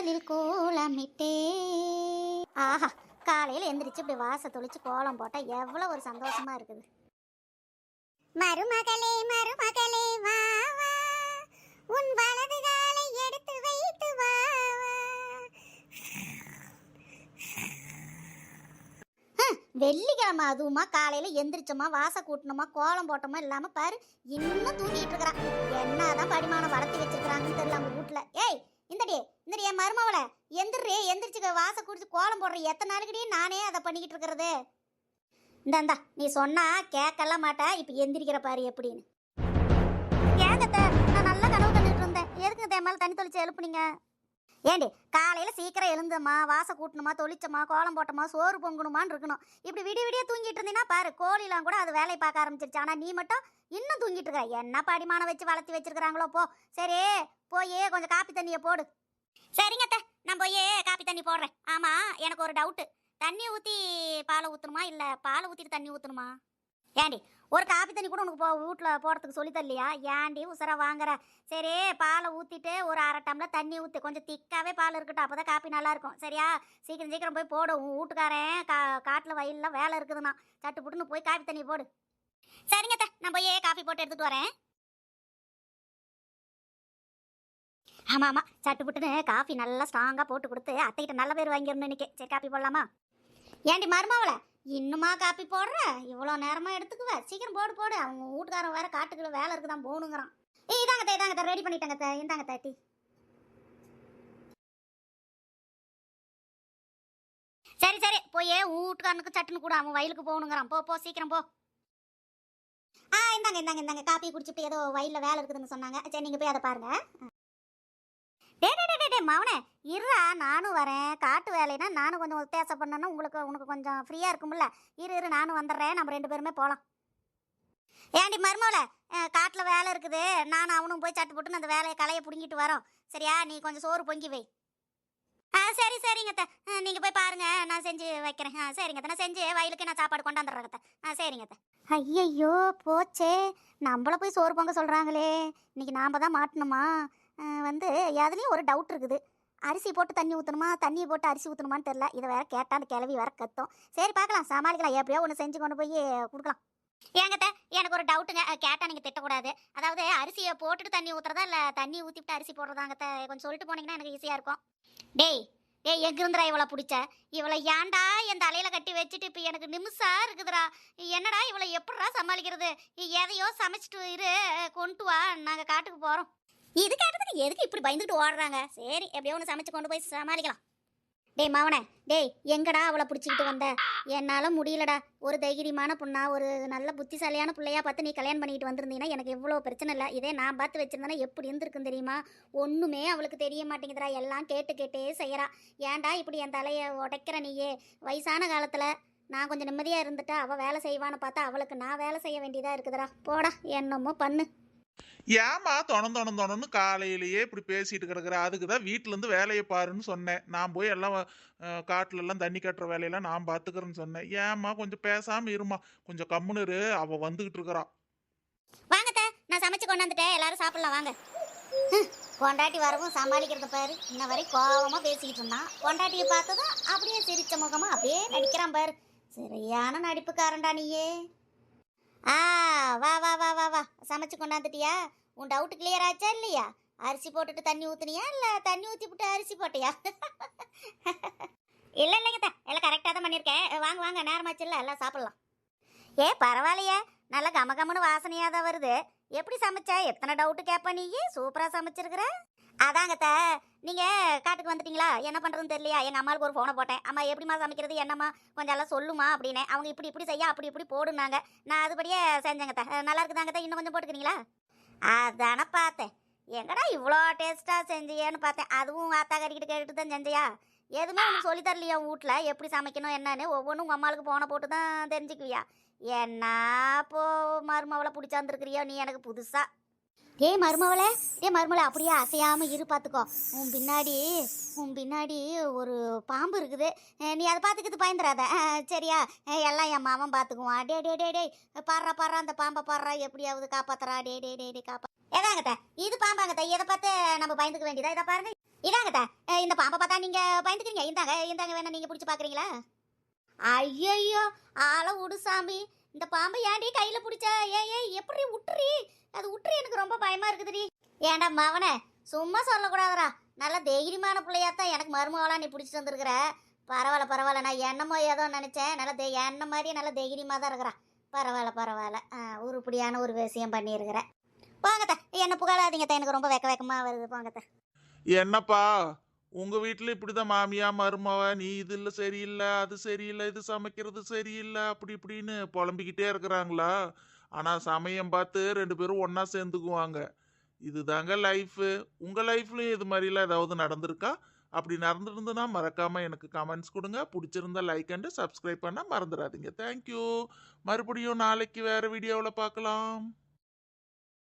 கோலமிட்டே. ஆஹா காலையில் எந்திரிச்சு இப்படி வாச தொளிச்சு கோலம் போட்டால் எவ்வளோ ஒரு சந்தோஷமா இருக்குது. மருமகளே மருமகளே வா வா. உன் வலது காலை எடுத்து வைத்து வா வெள்ளிக்கிழமை அதுவுமா காலையில எந்திரிச்சோமா வாச கூட்டணுமா கோலம் போட்டோமா இல்லாம பாரு இன்னும் தூங்கிட்டு இருக்கிறான் என்னதான் படிமானம் வளர்த்தி வச்சிருக்காங்கன்னு தெரியல அவங்க வீட்டுல. ஏய் இந்தடி இந்தடி என் மருமவளை. எந்திரே எந்திரிச்சு வாசை குடிச்சு கோலம் போடுற எத்தனை நாளைக்குடி நானே அதை பண்ணிக்கிட்டு இருக்கிறது? இந்தாந்தா நீ சொன்னா கேட்கலாம் மாட்டா இப்போ எந்திரிக்கிற பாரு எப்படின்னு. ஏங்கத்த நான் நல்லா கனவு கண்டுட்டு இருந்தேன். எதுக்கு இந்த தண்ணி தொளிச்சு எழுப்புனீங்க? ஏண்டி காலையில் சீக்கிரம் எழுந்தம்மா வாசை கூட்டணுமா தொளிச்சம்மா கோலம் போட்டோமா சோறு பொங்கணுமான்னு இருக்கணும். இப்படி விடிய விடிய தூங்கிட்டு இருந்தீங்கன்னா பாரு கோழிலாம் கூட அது வேலையை பார்க்க ஆரம்பிச்சிருச்சு. ஆனால் நீ மட்டும் இன்னும் தூங்கிட்டு இருக்க. என்ன படிமானம் வச்சு வளர்த்தி வச்சிருக்காங்களோ போ. சரி போய் கொஞ்சம் காப்பி தண்ணியை போடு. சரிங்க அத்தை நான் போய் காப்பி தண்ணி போடுறேன். ஆமாம் எனக்கு ஒரு டவுட்டு தண்ணி ஊற்றி பாலை ஊற்றணுமா இல்லை பாலை ஊற்றிட்டு தண்ணி ஊற்றணுமா ஏண்டி ஒரு காபி தண்ணி கூட உனக்கு போ வீட்டில் போகிறதுக்கு சொல்லி தரலையா? ஏண்டி உசரா வாங்குற? சரி பாலை ஊற்றிட்டு ஒரு அரை டம்ளர் தண்ணி ஊற்று கொஞ்சம் திக்காவே பால் இருக்கட்டும். அப்போ தான் காப்பி நல்லாயிருக்கும். சரியா? சீக்கிரம் சீக்கிரம் போய் போடு. உன் வீட்டுக்காரன் கா காட்டில் வயலில் வேலை இருக்குதுண்ணா சட்டு புட்டுன்னு போய் காபி தண்ணி போடு. சரிங்க நான் போய் காஃபி போட்டு எடுத்துகிட்டு வரேன். ஆமாம் ஆமாம் சட்டு புட்டுன்னு காஃபி நல்லா ஸ்ட்ராங்காக போட்டு கொடுத்து அத்தைக்கிட்ட நல்ல பேர் வாங்கிடணும் இன்றைக்கி சரி காஃபி போடலாமா? ஏண்டி மருமாவளை? இன்னுமா காப்பி போடுற? இவ்வளோ நேரமாக எடுத்துக்குவ. சீக்கிரம் போடு போடு. அவங்க வீட்டுக்காரன் வேற காட்டுக்குள்ள வேலை இருக்குதான் போகணுங்கிறான் ஏய் இதாங்க தே இதாங்க ரெடி பண்ணிட்டாங்க தே இந்தாங்க தேட்டி சரி சரி. போய் வீட்டுக்காரனுக்கு சட்டுன்னு கூட அவன் வயலுக்கு போகணுங்கிறான். போ போ சீக்கிரம் போ. ஆ இந்தாங்க இந்தாங்க இந்தாங்க. காப்பி குடிச்சிட்டு ஏதோ வயலில் வேலை இருக்குதுன்னு சொன்னாங்க. சரி நீங்கள் போய் அதை பாருங்கள் மவனே இருறா நானும் வரேன். காட்டு வேலைனா நானும் கொஞ்சம் வித்தியாசம் பண்ணணும். உங்களுக்கு உனக்கு கொஞ்சம் ஃப்ரீயாக இருக்கும்ல. இரு இரு நானும் வந்துடுறேன். நம்ம ரெண்டு பேருமே போகலாம் ஏண்டி மருமவில் காட்டில் வேலை இருக்குது. நானும் அவனும் போய் சட்டு போட்டு அந்த வேலையை களையை பிடுங்கிட்டு வரோம். சரியா? நீ கொஞ்சம் சோறு பொங்கி வை. ஆ சரி சரிங்க அத்தை. நீங்கள் போய் பாருங்கள் நான் செஞ்சு வைக்கிறேன். ஆ சரிங்க அத்தை. நான் செஞ்சு வயலுக்கு நான் சாப்பாடு கொண்டாந்துடுறேன் அத்தை. ஆ சரிங்க அத்தை. ஐயையோ போச்சே. நம்மள போய் சோறு பொங்க சொல்கிறாங்களே இன்னைக்கு நாம் தான் மாட்டணுமா? வந்து எதுலேயும் ஒரு டவுட் இருக்குது. அரிசி போட்டு தண்ணி ஊற்றணுமா தண்ணியை போட்டு அரிசி ஊற்றணுமான்னு தெரில இதை வேற கேட்டால் அந்த கிளவி வேற கத்தும். சரி பார்க்கலாம். சமாளிக்கலாம். எப்படியோ ஒன்று செஞ்சு கொண்டு போய் கொடுக்கலாம். ஏங்கத்த எனக்கு ஒரு டவுட்டுங்க கேட்டால் நீங்கள் திட்டக்கூடாது. அதாவது அரிசியை போட்டுட்டு தண்ணி ஊற்றுறதா இல்லை தண்ணி ஊற்றிவிட்டு அரிசி போடுறதாங்கத்த கொஞ்சம் சொல்லிட்டு போனீங்கன்னா எனக்கு ஈஸியாக இருக்கும். டேய் ஏய் எங்கிருந்துடா இவளை பிடிச்ச? இவளை ஏன்டா என் தலையில் கட்டி வச்சுட்டு இப்போ எனக்கு நிமிஷாக இருக்குதுடா? என்னடா இவளை எப்படிடா சமாளிக்கிறது? எதையோ சமைச்சிட்டு இரு கொண்டு வா. நாங்கள் காட்டுக்கு போகிறோம் இது கேட்டதுக்கு எதுக்கு இப்படி பயந்துட்டு ஓடுறாங்க? சரி எப்படியோ ஒன்று சமைச்சு கொண்டு போய் சமாளிக்கலாம். டேய் மாவனே டேய் எங்கடா அவளை பிடிச்சிக்கிட்டு வந்த? என்னால் முடியலடா. ஒரு தைரியமான பொண்ணா ஒரு நல்ல புத்திசாலியான பிள்ளையா பார்த்து நீ கல்யாணம் பண்ணிட்டு வந்திருந்தீங்கன்னா எனக்கு எவ்வளோ பிரச்சனை இல்லை. இதே நான் பார்த்து வச்சிருந்தேன்னா எப்படி இருந்திருக்கும் தெரியுமா? ஒன்றுமே அவளுக்கு தெரிய மாட்டேங்குதுடா. எல்லாம் கேட்டு கேட்டே செய்கிறா ஏன்டா இப்படி என் தலையை உடைக்கிற நீயே? வயசான காலத்தில் நான் கொஞ்சம் நிம்மதியாக இருந்துட்டு அவள் வேலை செய்வான்னு பார்த்தா அவளுக்கு நான் வேலை செய்ய வேண்டியதாக இருக்குதுடா. போடா என்னமோ பண்ணு. ஏமா தொணம் தொணம் தொணம்னு காலையிலேயே இப்படி பேசிட்டு கிடக்குற? அதுக்கு தான் வீட்டிலேருந்து வேலையை பாருன்னு சொன்னேன். நான் போய் எல்லாம் காட்டிலெல்லாம் காட்டுல எல்லாம் தண்ணி கட்டுற வேலையெல்லாம் நான் பார்த்துக்கிறேன்னு சொன்னேன். ஏம்மா கொஞ்சம் பேசாமல் இருமா கொஞ்சம் கம்முன்னு இரு. அவ வந்துகிட்டு இருக்கிறா. வாங்கத்த நான் சமைச்சு கொண்டாந்துட்டேன் எல்லாரும் சாப்பிடலாம் வாங்க. கொண்டாட்டி வரவும் சமாளிக்கிறத பாரு. இன்ன வரை கோபமாக பேசிக்கிட்டு இருந்தான். பொண்டாட்டியை பார்த்ததும் அப்படியே சிரிச்ச முகமா அப்படியே நடிக்கிறான் பாரு. சரியான நடிப்புக்காரன்டா நீயே. ஆ வா வா வா வா வா. சமைச்சு கொண்டாந்துட்டியா? உன் டவுட் கிளியர் ஆச்சா இல்லையா? அரிசி போட்டுட்டு தண்ணி ஊற்றுனியா இல்லை தண்ணி ஊற்றி விட்டு அரிசி போட்டியா? இல்லை இல்லைங்க தான் எல்லாம் கரெக்டாக தான் பண்ணியிருக்கேன். வாங்க வாங்க. நேரமாச்சில்ல எல்லாம் சாப்பிட்லாம். ஏ பரவாயில்லையே. கம கம்முன்னு வாசனையாக தான் வருது. எப்படி சமைச்சா? எத்தனை டவுட்டு கேட்ப நீ சூப்பராக சமைச்சிருக்கிற. அதாங்கத்த நீங்கள் காட்டுக்கு வந்துட்டீங்களா? என்ன பண்ணுறதுன்னு தெரியலையா? எங்கள் அம்மாவுக்கு ஒரு ஃபோனை போட்டேன். அம்மா எப்படிம்மா சமைக்கிறது? என்னம்மா? கொஞ்சம் எல்லாம் சொல்லுமா அப்படின்னு. அவங்க இப்படி இப்படி செய்ய அப்படி இப்படி போடுனாங்க நான் அதுபடியே செஞ்சேங்கத்த. நல்லா இருக்குதாங்கத்த? இன்னும் கொஞ்சம் போட்டுக்கிறீங்களா? அதானே பார்த்தேன். எங்கடா இவ்வளோ டேஸ்ட்டாக செஞ்சியேன்னு பார்த்தேன். அதுவும் ஆத்தா கறிக்கிட்டு கேட்டுட்டு தான் செஞ்சியா? எதுவுமே உனக்கு சொல்லி தரலையா வீட்டில் எப்படி சமைக்கணும் என்னன்னு? ஒவ்வொன்றும் உங்கள் அம்மாளுக்கு போனை போட்டு தான் தெரிஞ்சுக்குவியா? என்ன போ மருமவளை பிடிச்சாந்துருக்கிறியோ? நீ எனக்கு புதுசாக ஏய் மருமவளே. ஏ மருமலை அப்படியே அசையாம இரு பார்த்துக்கோ உன் பின்னாடி உன் பின்னாடி ஒரு பாம்பு இருக்குது. நீ அதை பார்த்துக்கிட்டு பயந்துடாத சரியா? எல்லாம் என் மாமன் பார்த்துக்குவான் டே டே டே டே பாடுறா பாடுறா அந்த பாம்பை பாடுறா எப்படியாவது காப்பாத்துறா. டே டே டே டே காப்பா ஏதாங்கத்த இது பாம்பாங்கத்த இதை பார்த்து நம்ம பயந்துக்க வேண்டியதா? இதை பாருங்க. இதாங்க இந்த பாம்பை பார்த்தா நீங்க பயந்துக்கிறீங்க. இந்தாங்க இந்தாங்க வேணா நீங்க பிடிச்சி பாக்குறீங்களா? ஐயோ ஆளை விடு சாமி. இந்த பாம்பை ஏன்டி கையில பிடிச்சா? ஏ ஏய் எப்படி விட்டுறி அது உற்று எனக்கு ரொம்ப பயமா இருக்குதுடி. ஏன்டா மவனே சும்மா சொல்லக்கூடாதுடா. நல்ல தைரியமான பிள்ளையாத்தான் எனக்கு மருமகளாக நீ பிடிச்சி வந்திருக்கிற. பரவாயில்ல பரவாயில்ல. நான் என்னமோ ஏதோ நினச்சேன். நல்ல தை என்ன மாதிரியே நல்ல தைரியமாக தான் இருக்கிறான். பரவாயில்ல பரவாயில்ல. ஆ, உருப்படியான ஒரு விஷயம் பண்ணியிருக்கிறேன் வாங்கத்த என்ன புகழாதீங்கத்த எனக்கு ரொம்ப வெக்க வெக்கமாக வருது. வாங்கத்த என்னப்பா உங்க வீட்டில் இப்படிதான் மாமியா மருமவ நீ இது இல்லை சரியில்லை அது சரியில்லை இது சமைக்கிறது சரியில்லை அப்படி இப்படின்னு புலம்பிக்கிட்டே இருக்கிறாங்களா? ஆனால் சமயம் பார்த்து ரெண்டு பேரும் ஒன்றா சேர்ந்துக்குவாங்க. இதுதாங்க லைஃபு உங்கள் லைஃப்லையும் இது மாதிரிலாம் ஏதாவது நடந்திருக்கா? அப்படி நடந்துருந்துன்னா மறக்காமல் எனக்கு கமெண்ட்ஸ் கொடுங்க. பிடிச்சிருந்தா லைக் அண்டு சப்ஸ்கிரைப் பண்ண மறந்துடாதீங்க. தேங்க்யூ மறுபடியும் நாளைக்கு வேறு வீடியோவில் பார்க்கலாம்.